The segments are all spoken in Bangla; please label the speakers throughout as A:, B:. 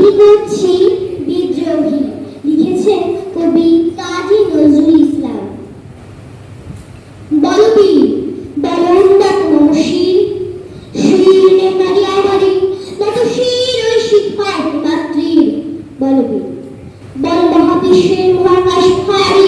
A: মেদিনীপুর সেই বিদ্রোহী লিখেছেন কবি কাজী নজরুল ইসলাম। বলবীর বলন্দাত মনসির শির নেমারি আমারি নত শির ওই শিক্ষা একমাত্রীর বলবীর বল মহাবিশ্বের মহাকাশ ফায়ারি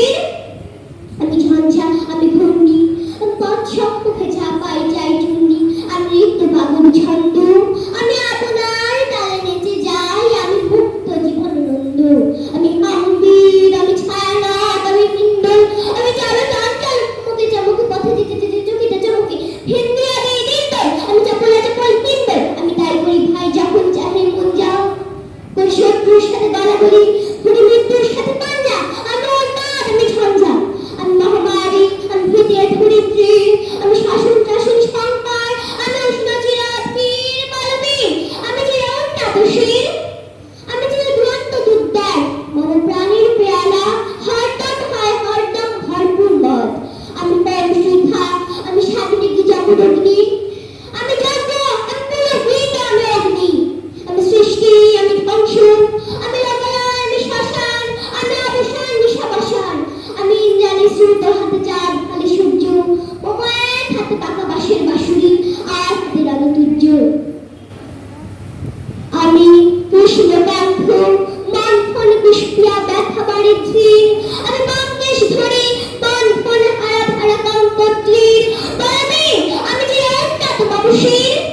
A: সাথে গলা খুলি খুলি মৃত্যুর সাথে পাঞ্জা আমি যে একটা তোমার